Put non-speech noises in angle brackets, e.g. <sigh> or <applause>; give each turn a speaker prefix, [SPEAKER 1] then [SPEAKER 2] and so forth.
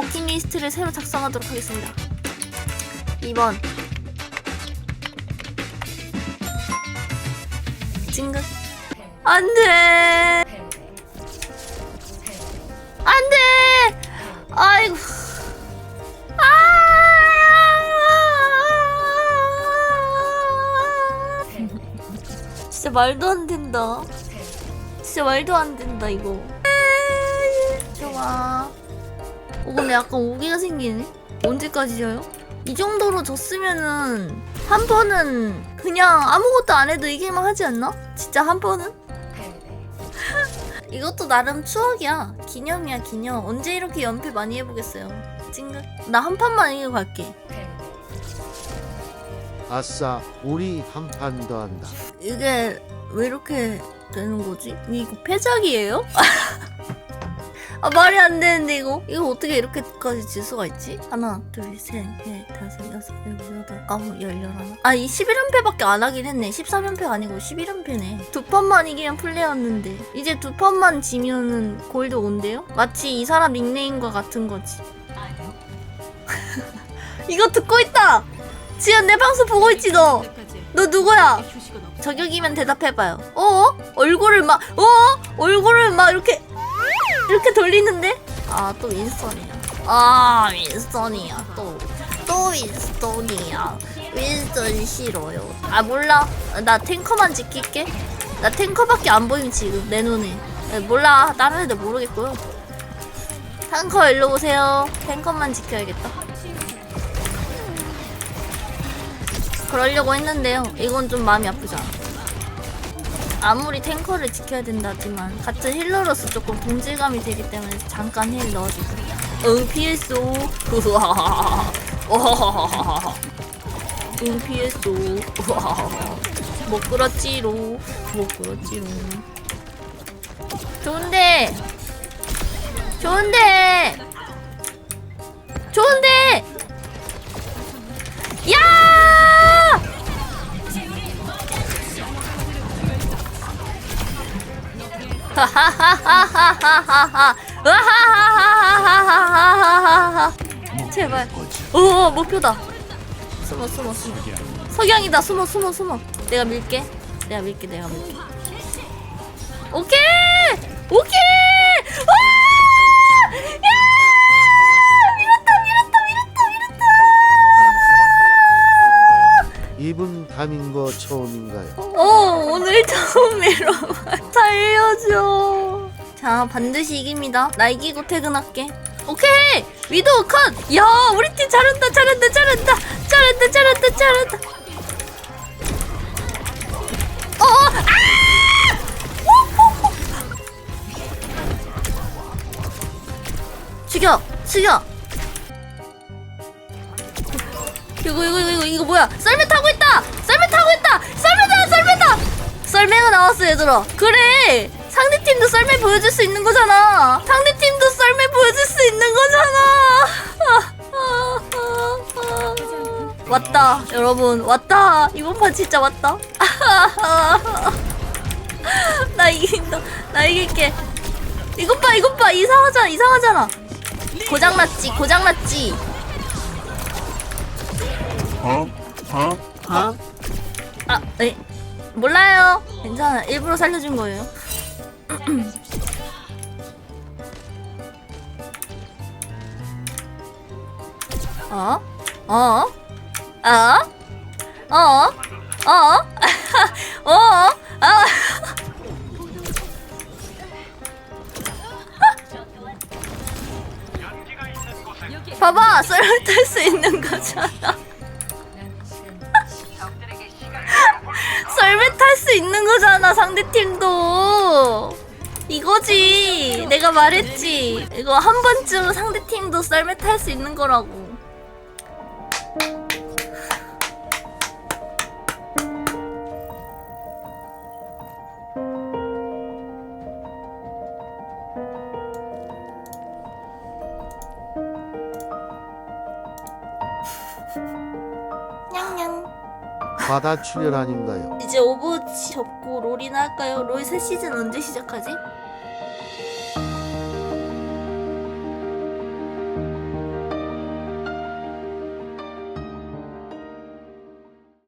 [SPEAKER 1] 퀴즈를 새로 작성하도록 하겠습니다. 2번. 찡긋 안돼! 안돼! 아이고. 아! 진짜 말도 안 된다. 진짜 말도 안 된다 이거 약간 오기가 생기네 언제까지 져요? 이 정도로 졌으면은 한 번은 그냥 아무것도 안 해도 이길만 하지 않나? 진짜 한 번은? <laughs> 이것도 나름 추억이야 기념이야 기념 언제 이렇게 연패 많이 해보겠어요 찡긋 나 한 판만 이기고 갈게
[SPEAKER 2] 아싸, 우리 한 판 더 한다.
[SPEAKER 1] 이게 왜 이렇게 되는 거지? 이거 패작이에요? <laughs> 아 말이 안 되는데 이거 이거 어떻게 이렇게까지 질 수가 있지? 하나 둘셋넷 다섯 여섯 일곱 여덟 아홉 열 열하나 아이 11연패밖에 안 하긴 했네 13연패가 아니고 11연패네 두 판만 이기면 플레이였는데 이제 두 판만 지면은 골드 온대요? 마치 이 사람 닉네임과 같은 거지 <laughs> 이거 듣고 있다! 지연 내 방송 보고 있지 너! 너 누구야? 저격이면 대답해봐요. 어? 얼굴을 막, 어? 얼굴을 막 이렇게, 이렇게 돌리는데? 아, 또 윈스턴이야. 아, 윈스턴이야. 또, 또 윈스턴이야. 윈스턴 싫어요. 아, 몰라. 나 탱커만 지킬게. 나 탱커밖에 안 보임, 지금, 내 눈에. 네, 몰라. 다른 애들 모르겠고요. 탱커 일로 오세요. 탱커만 지켜야겠다. 그러려고 했는데요. 이건 좀 마음이 아프죠. 아 무리 탱커를 지켜야 된다지만 같은 힐러로서 조금 동질감이 되기 때문에 잠깐 힐 넣어주고. 응. 와하하하하. <laughs> 응. 우와. <laughs> 못 그렇지로. 못 그렇지로. 좋은데. 좋은데. 좋은데. 제발. 오, 목표다. 숨어, 숨어, 숨어. 석양이다. 숨어, 숨어, 숨어. 내가 밀게. 내가 밀게. 내가 밀게. 오케이! 오케이!
[SPEAKER 2] 이분 담인 거 처음인가요?
[SPEAKER 1] 어 오늘 처음으로 살려줘. <laughs> 자 반드시 이깁니다. 나 이기고 퇴근할게. 오케이! 위도우 컷야 우리 팀 잘한다 잘한다 잘한다! 잘한다 잘한다 잘한다! 어 아! 죽여 죽여! 이거 이거 이거 이거 뭐야? 썰매 타고 타고 있다. 썰매다 썰매다. 썰매가 나왔어 얘들아. 그래. 상대 팀도 썰매 보여줄 수 있는 거잖아. 상대 팀도 썰매 보여줄 수 있는 거잖아. <laughs> 왔다 여러분 왔다 이번 판 진짜 왔다. <laughs> 나 이긴다. 나 이길게. 이것 봐 이것 봐 이상하잖아 이상하잖아. 고장났지 고장났지.
[SPEAKER 3] 어? 어? 어?
[SPEAKER 1] 몰라요. 괜찮아. 일부러 살려준 거예요. <clears throat> 어? 어? 어? 어? 어? 어? 아. <laughs> <laughs> 봐봐, 썰을 탈수 있는 거잖아. 썰매 탈 수 있는 거잖아 상대 팀도. 이거지. 내가 말했지. 이거 한 번쯤 상대 팀도 썰매 탈 수 있는 거라고. 냥냥
[SPEAKER 2] 바다 출연 아닌가요?
[SPEAKER 1] 이제 오버워치 접고 롤이나 할까요? 롤 새 시즌 언제 시작하지?